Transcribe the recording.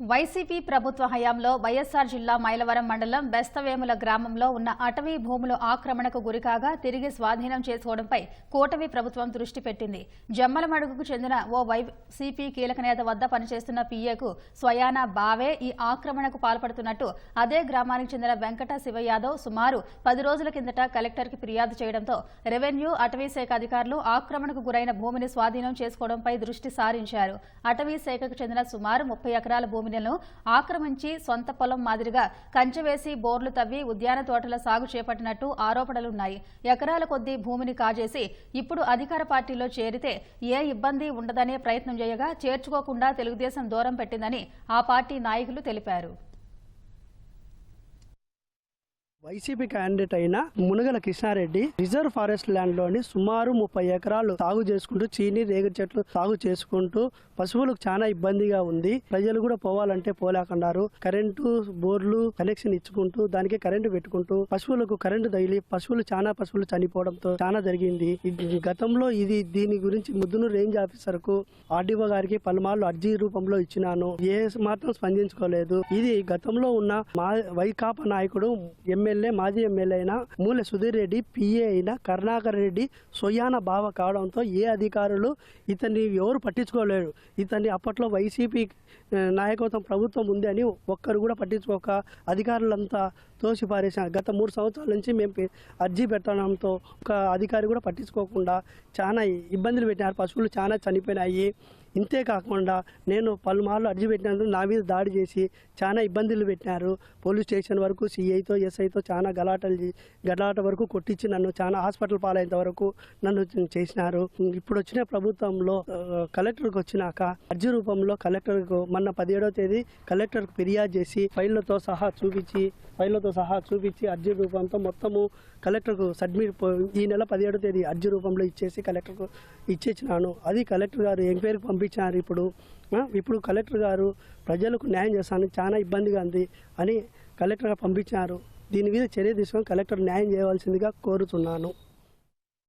YCP ప్రభుత్వ హయాంలో వైఎస్సార్ జిల్లా మైలవరం మండలం బెస్తవేముల గ్రామంలో ఉన్న అటవీ భూములు ఆక్రమణకు గురికాగా తిరిగి స్వాధీనం చేసుకోవడంపై కూటమి ప్రభుత్వం దృష్టి పెట్టింది. జమ్మలమడుగుకు చెందిన ఓ వైసీపీ కీలక నేత వద్ద పనిచేస్తున్న పీఏకు స్వయానా బావే ఈ ఆక్రమణకు పాల్పడుతున్నట్టు అదే గ్రామానికి చెందిన వెంకట శివయాదవ్ సుమారు పది రోజుల కిందట కలెక్టర్కి ఫిర్యాదు చేయడంతో రెవెన్యూ అటవీ శాఖ అధికారులు ఆక్రమణకు గురైన భూమిని స్వాధీనం చేసుకోవడంపై దృష్టి సారించారు. అటవీ శాఖకు చెందిన సుమారు ముప్పై ఎకరాల భూమి భూమిలను ఆక్రమించి సొంత పొలం మాదిరిగా కంచె వేసి బోర్లు తవ్వి ఉద్యాన తోటల సాగు చేపట్టినట్టు ఆరోపణలున్నాయి. ఎకరాల కొద్దీ భూమిని కాజేసి ఇప్పుడు అధికార పార్టీలో చేరితే ఏ ఇబ్బంది ఉండదనే ప్రయత్నం చేయగా చేర్చుకోకుండా తెలుగుదేశం దూరం పెట్టిందని ఆ పార్టీ నాయకులు తెలిపారు. వైసీపీ క్యాండిడేట్ అయిన మునగల కృష్ణారెడ్డి రిజర్వ్ ఫారెస్ట్ ల్యాండ్లోని సుమారు ముప్పై ఎకరాలు సాగు చేసుకుంటూ చీని రేగు చెట్లు సాగు చేసుకుంటూ పశువులకు చాలా ఇబ్బందిగా ఉంది. ప్రజలు కూడా పోవాలంటే పోలేకున్నారు. కరెంటు బోర్లు కనెక్షన్ ఇచ్చుకుంటూ దానికి కరెంటు పెట్టుకుంటూ పశువులకు కరెంటు తగిలి పశువులు చాలా పశువులు చనిపోవడంతో చాలా జరిగింది. గతంలో ఇది దీని గురించి ముద్దును రేంజ్ ఆఫీసర్కు ఆర్డీఓ గారికి పలుమార్లు అర్జీ రూపంలో ఇచ్చినాను. ఏ మాత్రం స్పందించుకోలేదు. ఇది గతంలో ఉన్న మా వైకాపా నాయకుడు ఎమ్మెల్యే మాజీ ఎమ్మెల్యే అయిన మూల సుధీర్ రెడ్డి పిఏ అయిన కరుణాకర్ రెడ్డి సొయాన బావ కావడంతో ఏ అధికారులు ఇతన్ని ఎవరు పట్టించుకోలేరు. ఇతన్ని అప్పట్లో వైసీపీ నాయకత్వం ప్రభుత్వం ఉంది అని ఒక్కరు కూడా పట్టించుకోక అధికారులంతా తోసిపారేసిన గత మూడు సంవత్సరాల నుంచి మేము అర్జీ పెట్టడంతో ఒక అధికారి కూడా పట్టించుకోకుండా చాలా ఇబ్బందులు పెట్టినారు. పశువులు చాలా చనిపోయినాయి. ఇంతే కాకుండా నేను పలుమార్లు అర్జీ పెట్టినందుకు నా మీద దాడి చేసి చాలా ఇబ్బందులు పెట్టినారు. పోలీస్ స్టేషన్ వరకు సిఐతో ఎస్ఐతో చాలా గలాటలు గలాట వరకు కొట్టించి నన్ను చాలా హాస్పిటల్ పాలైనంత వరకు నన్ను చేసినారు. ఇప్పుడు వచ్చిన ప్రభుత్వంలో కలెక్టర్కి వచ్చినాక అర్జీ రూపంలో కలెక్టర్కు మొన్న పదిహేడవ తేదీ కలెక్టర్కు ఫిర్యాదు చేసి ఫైళ్ళతో సహా చూపించి ఫైళ్ళతో సహా చూపించి అర్జీ రూపంతో మొత్తము కలెక్టర్కు సబ్మిట్ ఈ నెల పదిహేడవ తేదీ అర్జీ రూపంలో ఇచ్చేసి కలెక్టర్కు ఇచ్చేసినాను. అది కలెక్టర్ గారు ఎంక్వైరీకి పంపించినారు ఇప్పుడు. ఇప్పుడు కలెక్టర్ గారు ప్రజలకు న్యాయం చేస్తాను చాలా ఇబ్బందిగా ఉంది అని కలెక్టర్ గారు పంపించినారు దీని మీద చర్య తీసుకొని కలెక్టర్ న్యాయం చేయవలసిందిగా కోరుతున్నాను.